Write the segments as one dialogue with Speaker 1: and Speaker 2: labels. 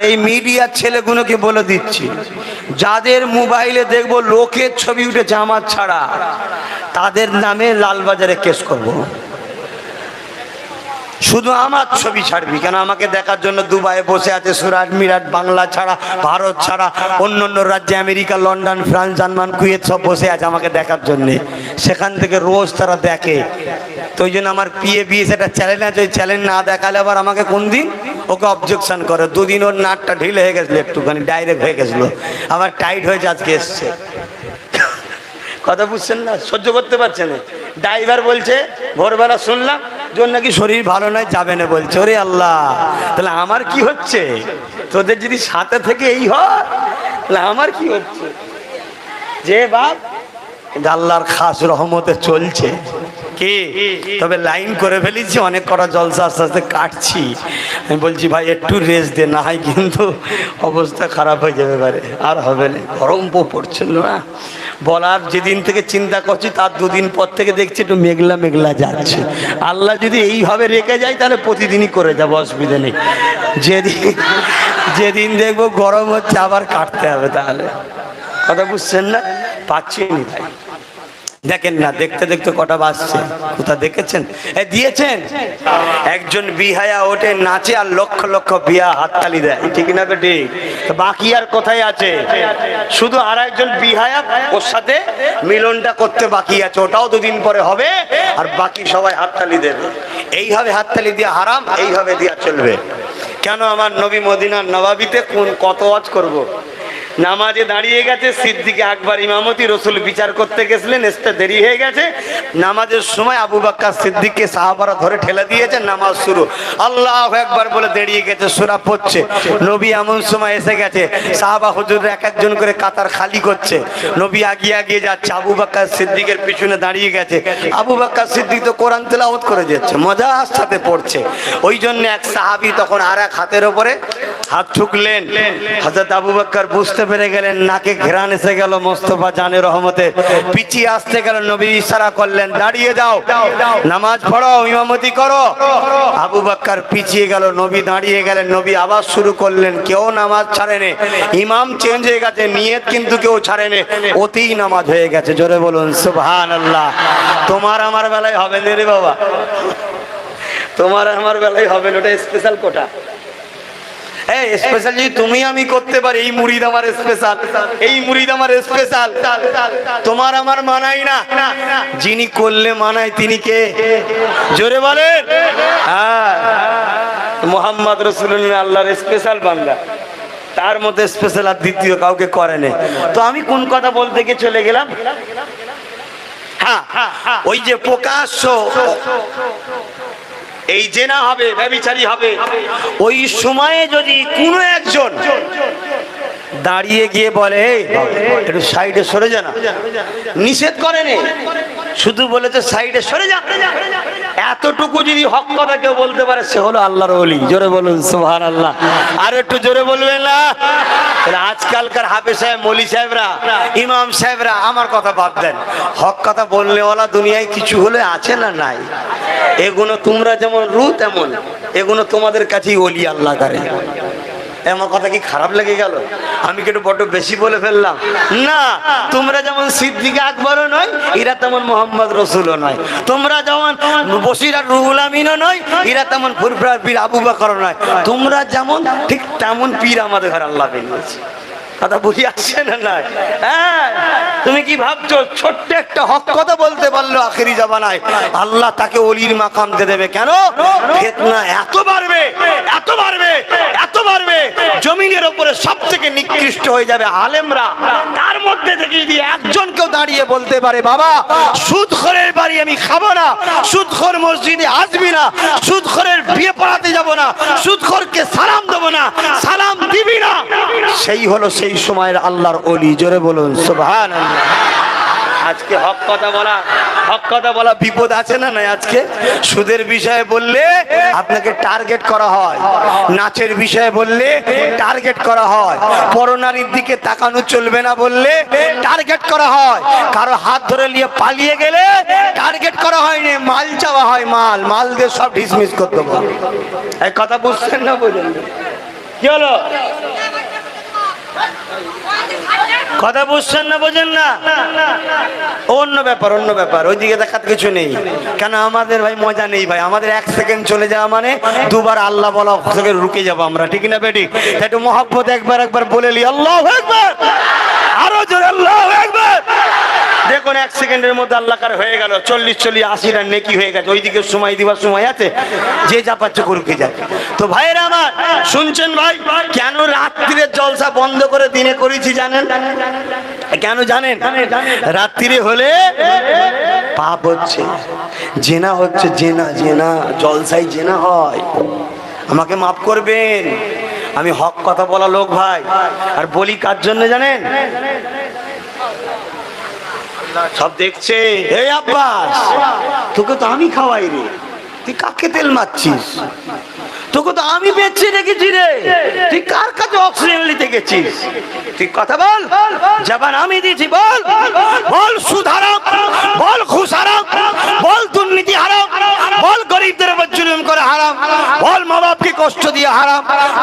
Speaker 1: এই মিডিয়ার ছেলেগুলোকে বলে দিচ্ছি, যাদের মোবাইলে দেখব লোকের ছবি উঠেছে আমার ছাড়া, তাদের নামে লালবাজারে কেস করব। শুধু আমার ছবি ছাড়বি, কেন আমাকে দেখার জন্য দুবাইয়ে বসে আছে সুরাট, মিরাট, বাংলা ছাড়া, ভারত ছাড়া অন্য অন্য রাজ্যে, America, London, France, German, Kuwait সব বসে আছে আমাকে দেখার জন্য সেখান থেকে রোজ তারা দেখে তো ওই জন্য আমার পিএ, বিএস একটা চ্যালেঞ্জ আছে, ওই চ্যালেঞ্জ না দেখালে আবার আমাকে কোন দিন ওকে অবজেকশন করে, দুদিন ওর নাটটা ঢিলে হয়ে গেছিল একটুখানি ডাইরেক্ট হয়ে গেছিল। আবার টাইট হয়েছে আজকে এসছে। কথা বুঝছেন না? সহ্য করতে পারছে না। ড্রাইভার বলছে, ভোরবেলা শুনলাম, তোর নাকি শরীর ভালো নয়, যাবে না, বলছে। ওরে আল্লাহ! তাহলে আমার কি হচ্ছে? তোদের যদি সাথে থেকে এই হয়, তাহলে আমার কি হচ্ছে? যে বাপ আল্লাহর খাস রহমতে চলছে। কি? তবে লাইন করে ফেলেছি, অনেক কটা জলসা আস্তে আস্তে কাটছি। আমি বলছি, ভাই, একটু রেস্ট দে, না হয় কিন্তু অবস্থা খারাপ হয়ে যাবে পারে আর হবে না। গরম পড়ছিল না। বলার যেদিন থেকে চিন্তা করছি, তার দুদিন পর থেকে দেখছি একটু মেঘলা মেঘলা যাচ্ছে। আল্লাহ যদি এইভাবে রেখে যায়, তাহলে প্রতিদিনই করে যাব, অসুবিধা নেই। যেদিন যেদিন দেখব গরম হচ্ছে, আবার কাটতে হবে তাহলে। কথা বুঝছেন না? পাচ্ছি নি ভাই দেখেন না, দেখতে দেখতে কটা বাজছে। কোথা দেখেছেন? দিয়েছেন? একজন বিহায়া ওঠে, নাচে আর লক্ষ লক্ষ বিয়া হাততালি দেয়। ঠিক না তো বাকি আর কোথায় আছে? শুধু আর একজন বিহায়া ওর সাথে মিলনটা করতে বাকি আছে। ওটাও দুদিন পরে হবে, আর বাকি সবাই হাততালি দেবে। এইভাবে হাততালি দিয়ে হারাম, এইভাবে দিয়া চলবে। কেন আমার নবী মদিনার নবাবিতে কোন কত ওয়াজ করব। নামাজে দাঁড়িয়ে গেছে, সিদ্দিকে আকবর, ইমামতি রসুল বিচার করতে গেছিলেন, এসতে দেরি হয়ে গেছে। নামাজের সময় আবু বাক্কা সিদ্দিককে সাহাবারা ধরে ঠেলে দিয়েছে, নামাজ শুরু। আল্লাহ একবার বলে দাঁড়িয়ে গেছে, সুরা পড়ছে। নবী এমন সময় এসে গেছে, সাহাবা হুজুর এক একজন করে কাতার খালি করছে। নবী আগিয়ে আগিয়ে যাচ্ছে, আবু বাক্কা সিদ্দিকের পিছনে দাঁড়িয়ে গেছে। আবু বাক্কা সিদ্দিক তো কোরআন তেলাওত করে যাচ্ছে মজার সাথে পড়ছে। ওই জন্য এক সাহাবি তখন আর এক হাতের ওপরে হাত ঠুকলেন। হাজরত আবু বাক্কার বুঝতে পেরে গেলেন, নাকে ঘেরান এসে গেল মোস্তফা জানে রহমতে। পিছিয়ে আসতে গেল নবী ইশারা করলেন, দাঁড়িয়ে যাও, নামাজ পড়ো, ইমামতি করো। আবু বাক্কার পিছিয়ে গেল, নবী দাঁড়িয়ে গেলেন, নবী আবার শুরু করলেন, কেউ নামাজ ছাড়েনে। ইমাম চেঞ্জ হয়ে গেছে, নিয়ত কিন্তু কেউ ছাড়েনে, অতি নামাজ হয়ে গেছে, জোরে বলুন সুবহান আল্লাহ তোমার আমার বেলায় হবে রে বাবা? তোমার আমার বেলায় হবে না, ওটা স্পেশাল কোটা তুমি আমি করতে পারি, এই স্পেশাল এই তোমার আমার না। যিনি করলে মানায় তিনি কে? জোরে বলেন। হ্যাঁ। মোহাম্মদ রসুল্লাহ আল্লাহর স্পেশাল বান্দা। তার মধ্যে স্পেশাল আর দ্বিতীয় কাউকে করে নেই তো আমি কোন কথা বলতে গিয়ে চলে গেলাম? হ্যাঁ। ওই যে প্রকাশ্য এই জেনা হবে ব্যবিচারী হবে। ওই সময়ে যদি কোনো একজন দাঁড়িয়ে গিয়ে বলে একটু সাইডে সরে যা না। নিষেধ করেনি। শুধু বলে বলেছে, সাইডে সরে যা। এতটুকু যদি হক কথা কেউ বলতে পারে সে হলো আল্লাহর ওলি। জোরে বলুন সুহান আল্লাহ আর একটু জোরে বলবেন না? আজকালকার হাফে সাহেব, মলি সাহেবরা, ইমাম সাহেবরা, আমার কথা বাদ দেন। হক কথা বললেওয়ালা দুনিয়ায় কিছু হলে আছে না নাই? এগুলো তোমরা যেমন রু তেমন। এগুলো তোমাদের কাছেই ওলি আল্লাহ করে। আমার কথা কি খারাপ লেগে গেল? আমি কি একটু বড্ড বেশি বলে ফেললাম? না, তোমরা যেমন সিদ্দিক আকবরও নয়, এরা তেমন মোহাম্মদ রসুলও নয়। তোমরা যেমন বসিরা রুহুল আমিনও নয়, এরা তেমন ফুরফুরার পীর আবু বাকরও নয়। তোমরা যেমন, ঠিক তেমন পীর আমাদের ঘর আল্লাহ পেয়েছে কথা বুঝি আসছে না না হ্যাঁ তুমি কি ভাবছ, ছোট্ট একটা হক কথা বলতে পারল আখেরি জামানায়? আল্লাহ তাকে অলির মাকাম দিয়ে দেবে। কেন? ফেতনা এত বাড়বে এত বাড়বে এত বাড়বে, জমিনের ওপরে সব থেকে নিকৃষ্ট হয়ে যাবে আলেমরা। তার মধ্যে থেকে যদি একজন কেউ দাঁড়িয়ে বলতে পারে, বাবা, সুদখোরের বাড়ি আমি খাব না, সুদখোর মসজিদে আসবি না, সুদখোরের বিয়ে পড়াতে যাব না, সুদখোরকে সালাম দেবো না, সালাম দিবি না। সেই হলো সেই সময়ের আল্লাহর অলি জোরে বলুন সুবহান আজকে হক কথা বলা, হক কথা বলা বিপদ আছে না নাই আজকে? সুদের বিষয়ে বললে আপনাকে টার্গেট করা হয়। নাচের বিষয়ে বললে টার্গেট করা হয়। পরনারীর দিকে তাকানো চলবে না বললে টার্গেট করা হয়। কারও হাত ধরে নিয়ে পালিয়ে গেলে টার্গেট করা হয়নি। মাল চাওয়া হয় মাল মাল দিয়ে সব ডিসমিস করতে এই কথা বুঝছেন না বুঝেন কি কি হলো? কথা বুঝছেন না বোঝেন না? অন্য ব্যাপার অন্য ব্যাপার, ওইদিকে দেখার কিছু নেই। কেন আমাদের ভাই মজা নেই ভাই? আমাদের এক সেকেন্ড চলে যাওয়া মানে দুবার আল্লাহ বলা থেকে রুকে যাব আমরা, ঠিক না বেটি? একটু মহাব্বত একবার একবার বলে লি আল্লাহ একবার আরও জোর, আল্লাহ একবার দেখুন এক সেকেন্ডের মধ্যে আল্লাহকার হয়ে গেল। চল্লিশ চল্লিশ আশি রান নেকি হয়ে গেছে। ওইদিকে সময় দিবার সময় আছে? যে যা পাচ্ছে করুকে যায়। তো ভাইয়েরা আমার, শুনছেন ভাই? কেন রাত্রির জলসা বন্ধ করে দিনে করেছি জানেন? কেন জানেন? রাত্রিরে হলে পাপ হচ্ছে। জেনা হচ্ছে, জেনা জেনা জলসাই জেনা হয়। আমাকে মাফ করবেন। আমি হক কথা বলা লোক ভাই। আর বলি কার জন্য জানেন? সব দেখছে? এই আব্বাস তোকে তো আমি খাওয়াই রে। তুই কাকে তেল মারছিস? তোকে তো আমি বেচে রেখেছি রে। তুই কার কাছে অক্সিজেন নিতে গেছিস? তুই কথা বল। জবান আমি দিয়েছি, বল। বল সুধারক, বল খুশারক বল দুর্নীতি হারাম বল গরিবদের উপর জুলুম করে হারাম, বল মা বাপকে কষ্ট দিয়ে হারাম,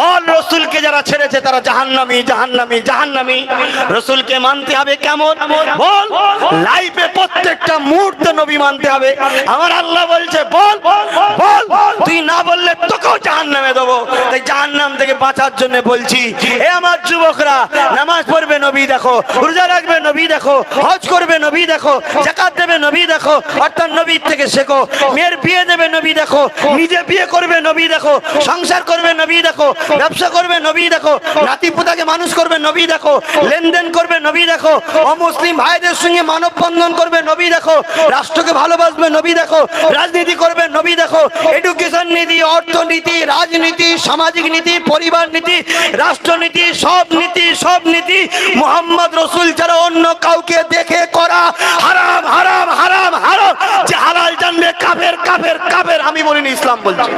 Speaker 1: বল রসুলকে যারা ছেড়েছে তারা জাহান্নামি জাহান্নামি জাহান্নামি। রসুলকে মানতে হবে কেমন? বল লাইফে প্রত্যেকটা মুহূর্তে নবী মানতে হবে। আমার আল্লাহ বলছে, বল বল তুই না বললে তোকেও জাহান্নামে দেবো তাই জাহান্নাম থেকে বাঁচার জন্য বলছি এ আমার যুবকরা নামাজ পড়বে নবী দেখো রোজা রাখবে নবী দেখো হজ করবে নবী দেখো জাকাত দেবে নবী দেখো অর্থাৎ নবীর থেকে শেখো মেয়ের বিয়ে দেবে নবী দেখো নিজে বিয়ে করবে নবী দেখো সংসার করবে নবী দেখো ব্যবসা করবে নবী দেখো নাতি পুতাকে মানুষ করবে নবী দেখো লেনদেন করবে নবী দেখো অমুসলিম ভাইদের সঙ্গে মানব বন্ধন করবে নবী দেখো রাষ্ট্রকে ভালোবাসবে নবী দেখো রাজনীতি করবে নবী দেখো এডুকেশন নীতি অর্থনীতি রাজনীতি, সামাজিক নীতি, পরিবার নীতি, রাষ্ট্রনীতি, সব নীতি সব নীতি মোহাম্মদ রসুল ছাড়া অন্য কাউকে দেখে করা হারাম হারাম হারাম হারাম। যে হালাল জানবে, কাফের কাফের কাফের। আমি বলিনি, ইসলাম বলছি।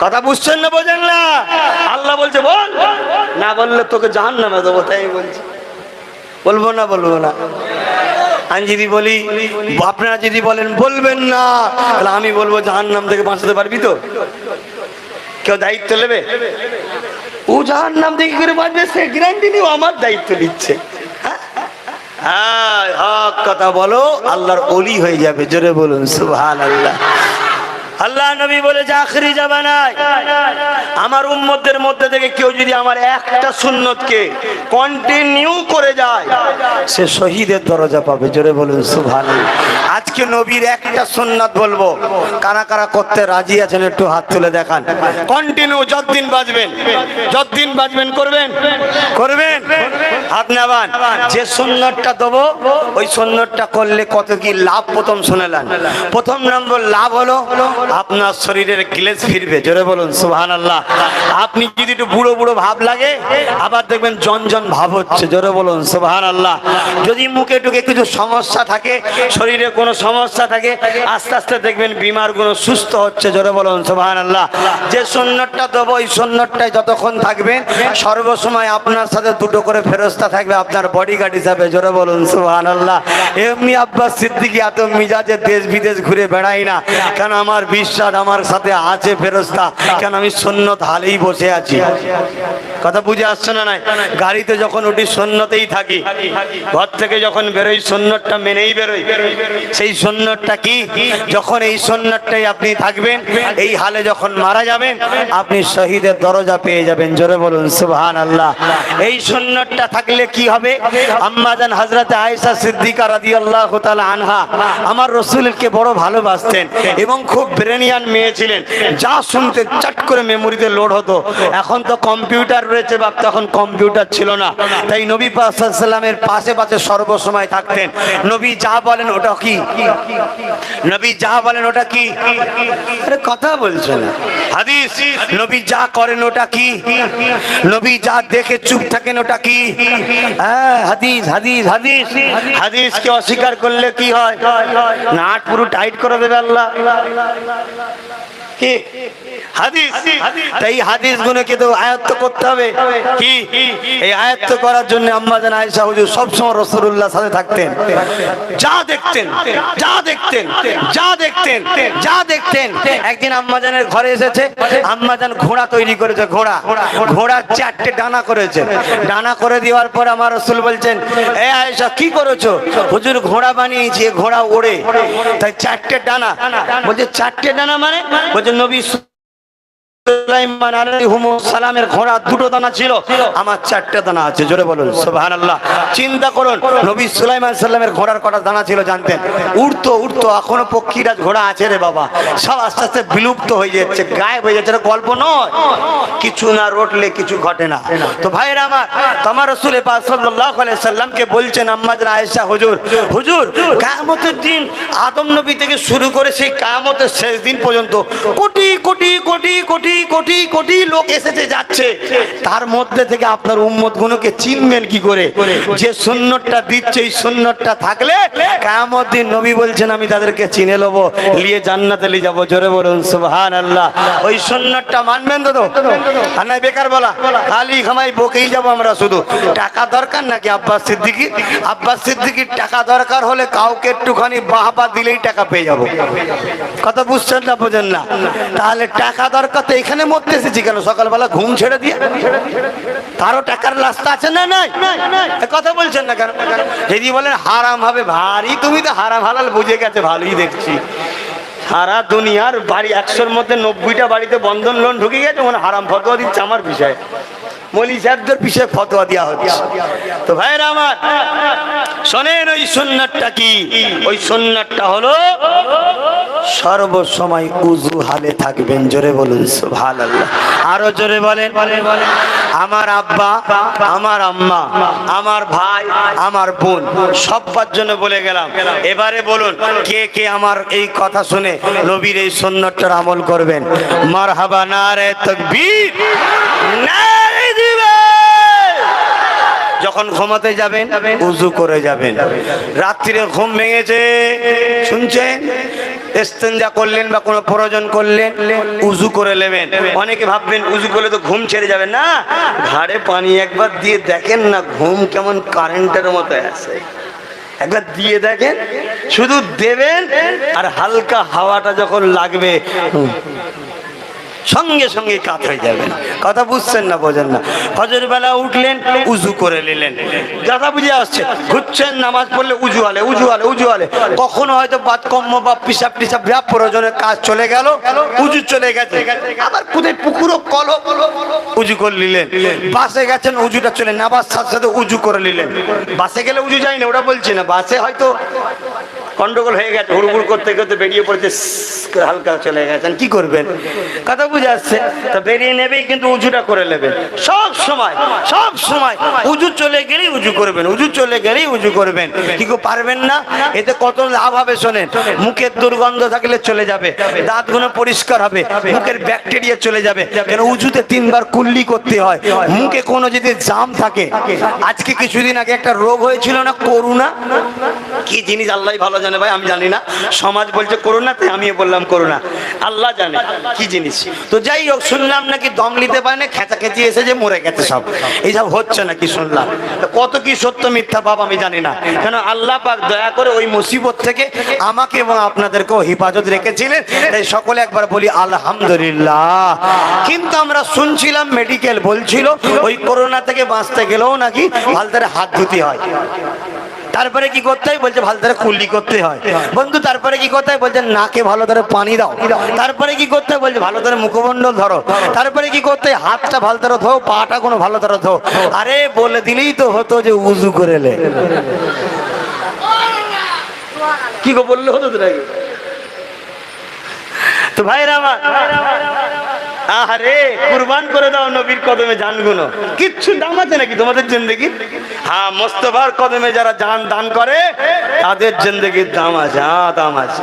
Speaker 1: কথা বুঝছেন না, বোঝেন না? আল্লাহ বলছে, বল। না বললে তোকে জাহান নামে দেবো, তাই বলছি। বলব না বলব না। আমি যদি বলি আপনারা যদি বলেন বলবেন না তাহলে আমি বলব জাহান নাম থেকে বাঁচাতে পারবি তো কেউ দায়িত্ব নেবে ও জাহান নাম থেকে করে বাঁচবে সে গ্যারান্টি নিয়ে আমার দায়িত্ব নিচ্ছে হ্যাঁ কথা বলো আল্লাহর অলি হয়ে যাবে জোরে বলুন সুবহান আল্লাহ আল্লাহ নবী বলেছে আখরি জামানায়। আমার উম্মতদের মধ্যে থেকে কেউ যদি আমার একটা সুন্নতকে কন্টিনিউ করে যায়, সে শহীদের দরজা পাবে। জোরে বলুন সুবহান আজকে নবীর একটা সুন্নত বলব। কারা কারা করতে রাজি আছেন একটু হাত তুলে দেখান। কন্টিনিউ যতদিন বাজবেন যতদিন বাজবেন করবেন? করবেন? হাত নেবান। যে সুন্নতটা দেবো, ওই সুন্নতটা করলে কত কি লাভ? প্রথম শুনেলেন প্রথম নম্বর লাভ হলো আপনার শরীরের গ্লেজ ফিরবে, জোরে বলুন সুহান আল্লাহ আপনি যদি একটু বুড়ো বুড়ো ভাব লাগে, আবার দেখবেন জনজন ভাব হচ্ছে, জোরে বলুন সুহান আল্লাহ যদি মুখে টুকে কিছু সমস্যা থাকে, শরীরে কোনো সমস্যা থাকে, আস্তে আস্তে দেখবেন বিমারগুলো সুস্থ হচ্ছে, জোরে বলুন সুহান আল্লাহ যে সন্ন্যতটা দেবো, ওই সন্ন্যতটাই যতক্ষণ থাকবেন সর্বসময় আপনার সাথে দুটো করে ফেরস্তা থাকবে, আপনার বডিগার্ড হিসাবে, জোরে বলুন সুহান আল্লাহ এমনি আব্বাস সিদ্দিকি এত মিজাজে দেশ বিদেশ ঘুরে বেড়াই না, কেন আমার বিশ্বাস আমার সাথে আছে ফেরস্তা। কেন আমি সন্ন্যত হালেই বসে আছি? কথা বুঝে আসছে না গাড়িতে যখন উঠি সন্ন্যতেই থাকি। ঘর থেকে যখন বেরোই সন্ন্যতটা মেনেই বেরোই। সেই সন্ন্যতটা কি? যখন এই সন্ন্যতটাই আপনি থাকবেন, এই হালে যখন মারা যাবেন, আপনি শহীদের দরজা পেয়ে যাবেন। জোরে বলুন সুবহান আল্লাহ এই সন্ন্যতটা থাকলে কি হবে? আম্মাজান হজরতে আয়েশা সিদ্দিকা রাদিয়াল্লাহু তাআলা আনহা আমার রসুলকে বড় ভালোবাসতেন এবং খুব ব্রেনিয়ান মেয়ে ছিলেন। যা শুনতে চট করে মেমোরিতে লোড হতো। এখন তো কম্পিউটার রয়েছে বাপ, তখন কম্পিউটার ছিল না। তাই নবী পাশাল্লামের পাশে পাশে সর্বসময় থাকতেন। নবী যা বলেন ওটা কি? নবী যা বলেন ওটা কি? আরে কথা বলছো না। হাদিস, নবী যা করেন ওটা কি? নবী যা দেখে চুপ থাকেন ওটা কি? হ্যাঁ হাদিস হাদিস হাদিস। হাদিসকে অস্বীকার করলে কি হয়? নাট পুরো টাইট করে দেবে আল্লাহ। কি হাদিস। তাই হাদিস গুলোকে তো আয়ত্ত করতে হবে। কি? এই আয়ত্ত করার জন্য আম্মাজান আয়েশা হুজুর সবসময় রসুল্লাহ সাথে থাকতেন। যা দেখতেন যা দেখতেন যা দেখতেন যা দেখতেন। একদিন আম্মাজানের ঘরে এসেছে আম্মাজান ঘোড়া তৈরি করেছে ঘোড়া। ঘোড়া চারটে ডানা করেছে। ডানা করে দেওয়ার পর আমার রসুল বলছেন এ আয়েশা কি করেছ? হুজুর ঘোড়া বানিয়েছি ঘোড়া ওড়ে। তাই চারটে ডানা বলছে চারটে ডানা মানে? বলছে নবী the সুলাইমান সালামের ঘোড়া দুটো দানা ছিল। আমার চারটে দানা আছে, জোরে বলুন, সুবহানাল্লাহ। চিন্তা করুন, নবী সুলাইমান সাল্লামের ঘোড়ার কটা দানা ছিল জানতেন। উড়তো উড়তো, এখনও পক্ষীরাজ ঘোড়া আছে রে বাবা। সব আস্তে আস্তে বিলুপ্ত হয়ে যাচ্ছে, গায়েব হয়ে যাচ্ছে গল্প নয়। কিছু না রটলে কিছু ঘটে না। তো ভাইরা আমার তোমার রসুল আলাইহি সাল্লামকে বলছেন আম্মাজান আয়েশা, হুজুর হুজুর, কিয়ামতের দিন আদম নবী থেকে শুরু করে সেই কিয়ামতের শেষ দিন পর্যন্ত কোটি কোটি কোটি কোটি কোটি কোটি লোক এসেছে, যাচ্ছে। তার মধ্যে থেকে আপনার উম্মত গুলোকে চিনবেন কি করে? যে সুন্নতটা দিচ্ছে, এই সুন্নতটা থাকলে কিয়ামত দিন নবী বলছেন, আমি তাদেরকে চিনে নেব, নিয়ে জান্নাতে নিয়ে যাব। জোরে বলুন, সুবহানাল্লাহ। ওই সুন্নতটা মানবেন তো আর নাই বেকার বলা। খালি খামাই বকেই যাব আমরা শুধু। টাকা দরকার নাকি আব্বাস সিদ্দিকি? আব্বাস সিদ্দিকির টাকা দরকার হলে কাউকে একটুখানি বাহবা দিলেই টাকা পেয়ে যাব। কথা বুঝছেন না, বোঝেন না? তাহলে টাকা দরকার তো এখানে মরতে এসেছি কেন? সকালবেলা ঘুম ছেড়ে দিয়ে। তারও টাকার রাস্তা আছে না নাই? কথা বলছেন না কেন? যদি বলেন, হারাম হবে ভারী। তুমি তো হারাম, হালাল বুঝে গেছে, ভালোই দেখছি। সারা দুনিয়ার বাড়ি, একশোর মধ্যে নব্বইটা বাড়িতে বন্ধন লোন ঢুকে গেছে মানে হারাম ফতোয়া দিচ্ছে আমার বিষয়। মলি সাহেবদের পিছিয়ে ফতোয়া দেওয়া হচ্ছে। তো ভাইরা আমার, শোনেন ওই সুন্নাতটা কি? ওই সুন্নাতটা হলো সর্বসময় উজু হালে থাকবেন, জোরে বলুন, সুবহানাল্লাহ। আরও জোরে বলেন, আমার আব্বা, আমার আম্মা, আমার ভাই, আমার বোন, সব্বার জন্য বলে গেলাম। এবারে বলুন, কে কে আমার এই কথা শুনে নবীর এই সুন্নতটার আমল করবেন? মার হাবা মারহাবা নারে তাকবীর। নারে দিবে। যখন ঘুমাতে যাবেন, উজু করে যাবেন। রাত্রিরে ঘুম ভেঙেছে, শুনছেন? ইস্তেঞ্জা করলেন বা কোনো প্রয়োজন করলেন, উজু করে নেবেন। অনেকে ভাববেন, উজু করলে তো ঘুম ছেড়ে যাবে। না, ঘাড়ে পানি একবার দিয়ে দেখেন না, ঘুম কেমন কারেন্টের মতো আছে। একবার দিয়ে দেখেন, শুধু দেবেন আর হালকা হাওয়াটা যখন লাগবে সঙ্গে সঙ্গে কাত হয়ে যাবেন কথা বুঝছেন না, বোঝেন না। ফজর বেলা উঠলেন, উজু করে নিলেন। দাদা বুঝে আসছে, ঘুরছেন, নামাজ পড়লে উজু আলে উজু আলে উজু আলে। কখনো হয়তো বাতকম্ম বা পিসাব টিসাব যা প্রয়োজনের কাজ চলে গেল, উজু চলে গেছে। আবার কোথায় পুকুরও কল উজু করে নিলেন। বাসে গেছেন, উজুটা চলে, নামাজ সাথে সাথে উজু করে নিলেন। বাসে গেলে উজু যায় না, ওটা বলছি না। বাসে হয়তো গন্ডগোল হয়ে গেছে হুড়গুড় করতে করতে বেরিয়ে পড়তে হালকা চলে গেছেন, কি করবেন? কথা বুঝে আসছে, তা বেরিয়ে নেবেই কিন্তু উজুটা করে নেবেন সব সময় সব সময় উজু চলে গেলেই উজু করবেন, উজু চলে গেলেই উজু করবেন। কি পারবেন না? এতে কত লাভ হবে শোনেন, মুখের দুর্গন্ধ থাকলে চলে যাবে, দাঁতগুলো পরিষ্কার হবে, মুখের ব্যাকটেরিয়া চলে যাবে। কেন উজুতে তিনবার কুল্লি করতে হয়, মুখে কোনো যদি জাম থাকে, আজকে কিছুদিন আগে একটা রোগ হয়েছিল না, করুণা? কি জিনিস আল্লাহ ভালো জানে ভাই, আমি জানি না। সমাজ বলছে করোনা তাই আমি বললাম করোনা আল্লাহ জানে কি জিনিস। তো যাই হোক, শুনলাম নাকি দম নিতে পারে না খেচা খেচি এসে যে মরে গেছে সব। এইসব হচ্ছে নাকি শুনলাম। কত কি সত্য মিথ্যা পাপ আমি জানি না। কেন আল্লাহ পাক দয়া করে ওই মুসিবত থেকে আমাকে এবং আপনাদেরকেও হেফাজত রেখেছিলেন। তাই সকলে একবার বলি, আলহামদুলিল্লাহ। কিন্তু আমরা শুনছিলাম মেডিকেল বলছিল, ওই করোনা থেকে বাঁচতে গেলেও নাকি ভালতারে হাত ধুতে হয়। তারপরে কি করতে হয়? বলছে, ভালো ধরে কুল্লি করতে হয়। বন্ধু, তারপরে কি করতে হয়? বলছে, নাকে ভালো ধরে পানি দাও। তারপরে কি করতে হয়? বলছে, ভালো ধরে মুখমণ্ডল ধরো। তারপরে কি করতে হয়? হাতটা ভালো ধরে ধো, পাটা কোনো ভালো ধরে ধো। আরে, বলে দিলেই তো হতো যে উজু করে লে কি গো বললে হতো তো ভাইরা আমার কুরবান করে দাও নবীর কদমে কিচ্ছু দাম আছে নাকি তোমাদের জিন্দগি? হ্যাঁ মোস্তফার কদমে যারা দান করে, তাদের জিন্দগির দাম আছে হ্যাঁ দাম আছে।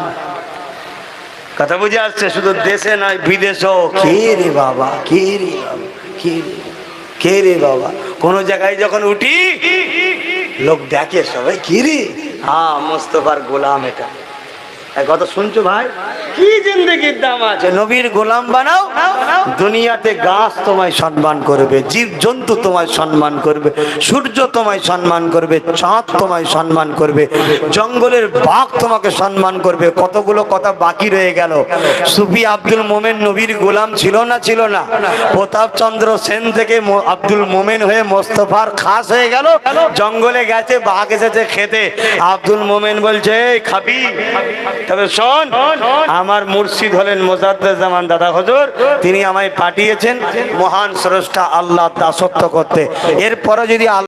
Speaker 1: কথা বুঝে আসছে, শুধু দেশে নয়, বিদেশেও। কে রে বাবা, কে রে বাবা, কে রে কে রে বাবা? কোন জায়গায় যখন উঠি, লোক দেখে সবাই, কি রে? হ্যাঁ মোস্তফার গোলাম এটা। কথা শুনছো ভাই? কি জিন্দগির দাম আছে? নবীর গোলাম বানাও, দুনিয়াতে গাছ তোমায় সম্মান করবে জীব জন্তু তোমায় সম্মান করবে, সূর্য তোমায় সম্মান করবে, চাঁদ তোমায় সম্মান করবে, জঙ্গলের বাঘ তোমাকে সম্মান করবে। কতগুলো কথা বাকি রয়ে গেল। সুফি আব্দুল মোমেন নবীর গোলাম ছিল না ছিল না। প্রতাপ চন্দ্র সেন থেকে আব্দুল মোমেন হয়ে মোস্তফার খাস হয়ে গেল। জঙ্গলে গেছে, বাঘ এসেছে খেতে। আব্দুল মোমেন বলছে খাবি। তবে আমার মুর্শিদ হলেন মোজাদ্দামান দাদা হজুর, তিনি আমায় পাঠিয়েছেন মহান স্রষ্টা আল্লাহ দাসত্ব করতে। এরপরে যদি